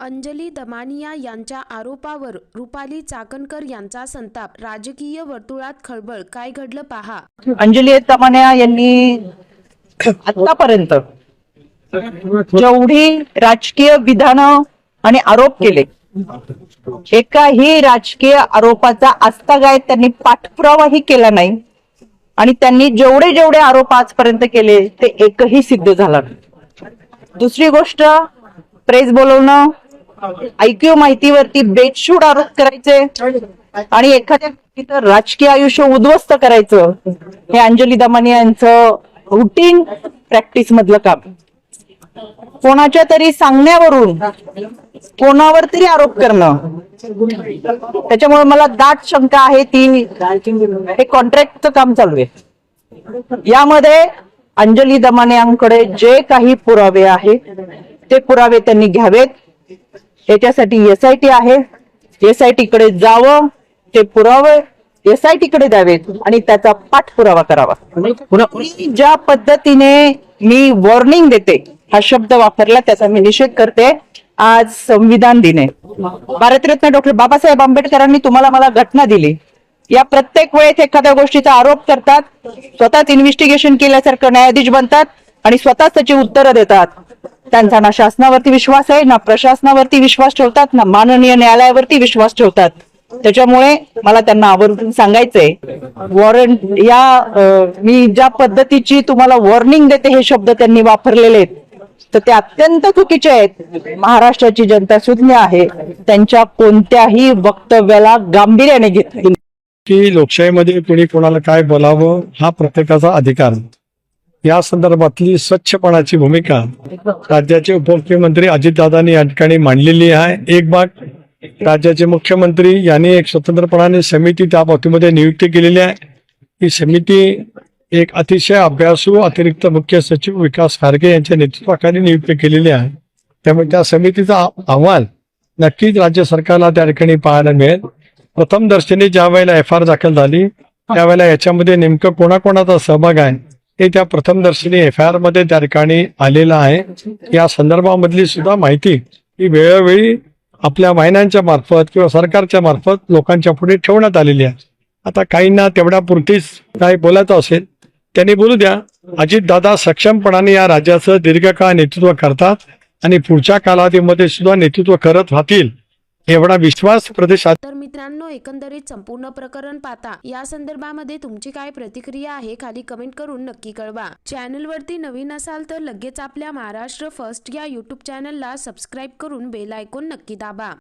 अंजली दमानिया यांच्या आरोपावर रुपाली चाकणकर यांचा संताप. राजकीय वर्तुळात खळबळ. काय घडलं पहा. अंजली दमानिया यांनी आतापर्यंत जेवढी राजकीय विधानं आणि आरोप केले एकाही राजकीय आरोपाचा आस्थागायत त्यांनी पाठपुरावाही केला नाही आणि त्यांनी जेवढे जेवढे आरोप आजपर्यंत केले ते एकही सिद्ध झाला नाही. दुसरी गोष्ट प्रेस बोलवणं आयक्यू माहितीवरती. बेछूट आरोप करायचे. आणि एखाद्या राजकीय आयुष्य उद्ध्वस्त करायचं. हे अंजली दमानी यांचं रुटीन प्रॅक्टिस मधलं काम. कोणाच्या तरी सांगण्यावरून कोणावर तरी आरोप करणं. त्याच्यामुळे मला दाट शंका आहे ती हे कॉन्ट्रॅक्टचं काम चालू आहे. यामध्ये अंजली दमानियांकडे जे काही पुरावे आहेत ते पुरावे त्यांनी घ्यावेत. याच्यासाठी एसआयटी आहे. एसआयटी कडे जावं ते पुरावे एसआयटी कडे द्यावेत आणि त्याचा पाठपुरावा करावा. ज्या पद्धतीने मी वॉर्निंग देते हा शब्द वापरला त्याचा मी निषेध करते. आज संविधान दिन भारतरत्न डॉक्टर बाबासाहेब आंबेडकरांनी तुम्हाला मला घटना दिली. या प्रत्येक वेळेस एखाद्या गोष्टीचा आरोप करतात. स्वतःच इन्व्हेस्टिगेशन केल्यासारखं न्यायाधीश बनतात आणि स्वतःच त्याची उत्तरं देतात. त्यांचा ना शासनावरती विश्वास आहे ना प्रशासनावरती विश्वास ठेवतात ना माननीय न्यायालयावरती विश्वास ठेवतात. त्याच्यामुळे मला त्यांना आवर्जून सांगायचंय वॉरंट या मी ज्या पद्धतीची तुम्हाला वॉर्निंग देते हे शब्द त्यांनी वापरलेले आहेत तर ते अत्यंत चुकीचे आहेत. महाराष्ट्राची जनता सुज्ञ आहे त्यांच्या कोणत्याही वक्तव्याला गांभीर्याने घेत की लोकशाहीमध्ये कोणी कोणाला काय बोलावं हा प्रत्येकाचा अधिकार या संदर्भातली स्वच्छपणाची भूमिका राज्याचे उपमुख्यमंत्री अजितदादांनी या ठिकाणी मांडलेली आहे. एक भाग राज्याचे मुख्यमंत्री यांनी एक स्वतंत्रपणाने समिती त्या बाबतीमध्ये नियुक्ती केलेली आहे. ही समिती एक अतिशय अभ्यासू अतिरिक्त मुख्य सचिव विकास खारगे यांच्या नेतृत्वाखाली नियुक्त केलेली आहे. त्यामुळे त्या समितीचा अहवाल नक्कीच राज्य सरकारला त्या ठिकाणी पाहायला मिळेल. प्रथम दर्शनी ज्या वेळेला एफ आर दाखल झाली त्यावेळेला याच्यामध्ये नेमकं कोणाकोणाचा सहभाग आहे हे त्या प्रथमदर्शनी एफ आरमध्ये त्या ठिकाणी आलेलं आहे. या संदर्भामधली सुद्धा माहिती ही वेळोवेळी आपल्या वाहिन्यांच्या मार्फत किंवा सरकारच्या मार्फत लोकांच्या पुढे ठेवण्यात आलेली आहे. आता काहींना तेवढ्या पुरतीच काय बोलायचं असेल त्यांनी बोलू द्या. अजितदादा सक्षमपणाने या राज्याचं दीर्घकाळ नेतृत्व करतात आणि पुढच्या कालावधीमध्ये सुद्धा नेतृत्व करत राहतील. एवढा विश्वास प्रदेशात तर मित्रांनो एकंदरीत संपूर्ण प्रकरण पाहता या संदर्भामध्ये तुमची काय प्रतिक्रिया आहे खाली कमेंट करून नक्की कळवा. चॅनलवरती नवीन असाल तर लगेच आपल्या महाराष्ट्र फर्स्ट या युट्यूब चॅनलला सबस्क्राईब करून बेल आयकॉन नक्की दाबा.